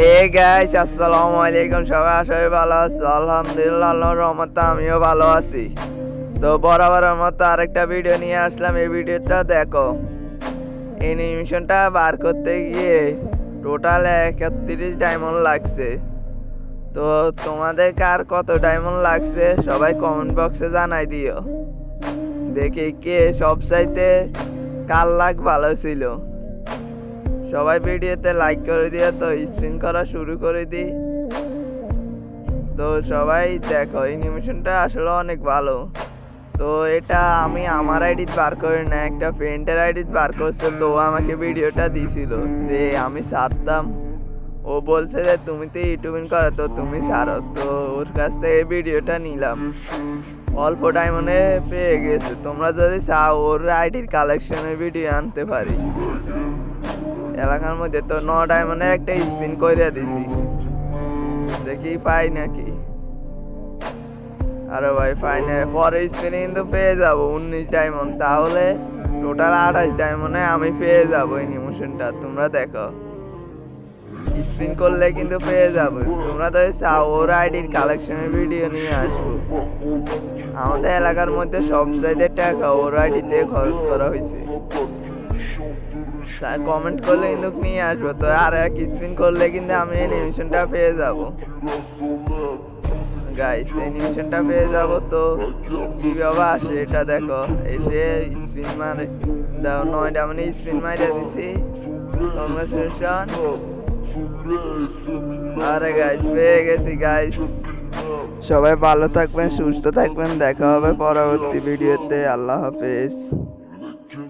Hey guys আসসালামু আলাইকুম সবাই করি ভালো আছো? আলহামদুলিল্লাহ, আল্লাহর রহমতে আমিও ভালো আছি। তো বরাবরের মতো আরেকটা ভিডিও নিয়ে আসলাম। এই ভিডিওটা দেখো। অ্যানিমেশনটা বার করতে গিয়ে টোটাল একত্রিশ ডায়মন্ড লাগছে। তো তোমাদের কার কত ডায়মন্ড লাগছে? সবাই কমেন্ট বক্সে জানাই দিও। দেখি কে সব চাইতে কার লাগ ভালো ছিল। সবাই ভিডিওতে লাইক করে দিয়ে তো স্পিন করা শুরু করে দিই। তো সবাই দেখো অ্যানিমেশনটা আসলে অনেক ভালো। তো এটা আমি আমার আইডি বার করি না, একটা ফ্রেন্ডের আইডি বার করছে, তো ও আমাকে ভিডিওটা দিছিল যে আমি সারতাম ও বলছে যে, তুমি তো ইউটিউবিং করো, তো তুমি সারো তো ওর কাছ থেকে ভিডিওটা নিলাম। অল্প ডায়মন্ডে পেয়ে গেছে। তোমরা যদি চাও, ওর আইডির কালেকশনের ভিডিও আনতে পারি। এলাকার মধ্যে তো নটায় মানে একটা স্পিন করে দিছি। দেখি পাই নাকি? আরে ভাই, পাই না। পরে স্পিনে কিন্তু পেয়ে যাব উনিশ ডায়মন্ড তাহলে টোটাল আঠাশ ডায়মন্ডে আমি পেয়ে যাব এই নিমোশনটা তোমরা দেখো। স্পিন করলে কিন্তু পেয়ে যাবে। তোমরা তো ওর আইডির কালেকশনের ভিডিও নিয়ে আসব। আমাদের এলাকার মধ্যে সব চাইতে টাকা ওর আইডিতে খরচ করা হয়েছে। কমেন্ট করলে কিন্তু নিয়ে আসব। তো আর এক স্পিন করলে কিন্তু আমি অ্যানিমেশনটা পেয়ে যাব। গাইস অ্যানিমেশনটা পেয়ে যাব তো কীভাবে আসে? এটা দেখো, এসে স্পিন মারে, দাও, নয়টা মানে স্পিন মারে দিছি। কংগ্রেচুলেশন আরে গাইস পেয়ে গেছি গাইস সবাই ভালো থাকবেন, সুস্থ থাকবেন, দেখা হবে পরবর্তী ভিডিওতে আল্লাহ হাফেজ।